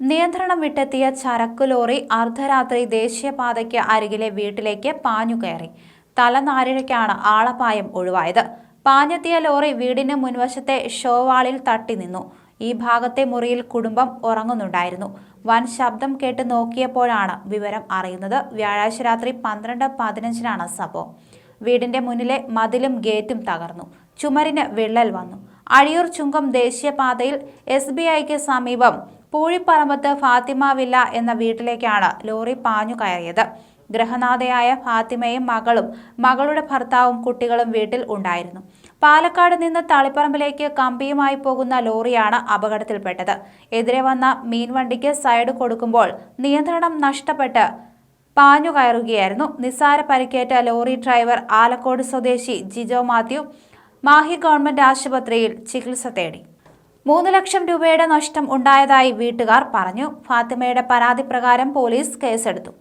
നിയന്ത്രണം വിട്ടെത്തിയ ചരക്കു ലോറി അർദ്ധരാത്രി ദേശീയപാതയ്ക്ക് അരികിലെ വീട്ടിലേക്ക് പാഞ്ഞുകയറി തലനാരിഴയ്ക്കാണ് ആളപായം ഒഴിവായത്. പാഞ്ഞെത്തിയ ലോറി വീടിന് മുൻവശത്തെ ഷോവാളിൽ തട്ടി നിന്നു. ഈ ഭാഗത്തെ മുറിയിൽ കുടുംബം ഉറങ്ങുന്നുണ്ടായിരുന്നു. വൻ ശബ്ദം കേട്ട് നോക്കിയപ്പോഴാണ് വിവരം അറിയുന്നത്. വ്യാഴാഴ്ച രാത്രി പന്ത്രണ്ട് പതിനഞ്ചിനാണ് സംഭവം. വീടിന്റെ മുന്നിലെ മതിലും ഗേറ്റും തകർന്നു. ചുമരിന് വിള്ളൽ വന്നു. അഴിയൂർ ചുങ്കം ദേശീയപാതയിൽ എസ് ബി ഐക്ക് സമീപം പൂഴിപ്പറമ്പത്ത് ഫാത്തിമ വില്ല എന്ന വീട്ടിലേക്കാണ് ലോറി പാഞ്ഞു കയറിയത്. ഗൃഹനാഥയായ ഫാത്തിമയും മകളും മകളുടെ ഭർത്താവും കുട്ടികളും വീട്ടിൽ ഉണ്ടായിരുന്നു. പാലക്കാട് നിന്ന് തളിപ്പറമ്പിലേക്ക് കമ്പിയുമായി പോകുന്ന ലോറിയാണ് അപകടത്തിൽപ്പെട്ടത്. എതിരെ വന്ന മീൻവണ്ടിക്ക് സൈഡ് കൊടുക്കുമ്പോൾ നിയന്ത്രണം നഷ്ടപ്പെട്ട് പാഞ്ഞു കയറുകയായിരുന്നു. നിസ്സാര പരിക്കേറ്റ ലോറി ഡ്രൈവർ ആലക്കോട് സ്വദേശി ജിജോ മാത്യു മാഹി ഗവൺമെന്റ് ആശുപത്രിയിൽ ചികിത്സ തേടി. മൂന്ന് ലക്ഷം രൂപയുടെ നഷ്ടം ഉണ്ടായതായി വീട്ടുകാർ പറഞ്ഞു. ഫാത്തിമയുടെ പരാതി പ്രകാരം പോലീസ് കേസെടുത്തു.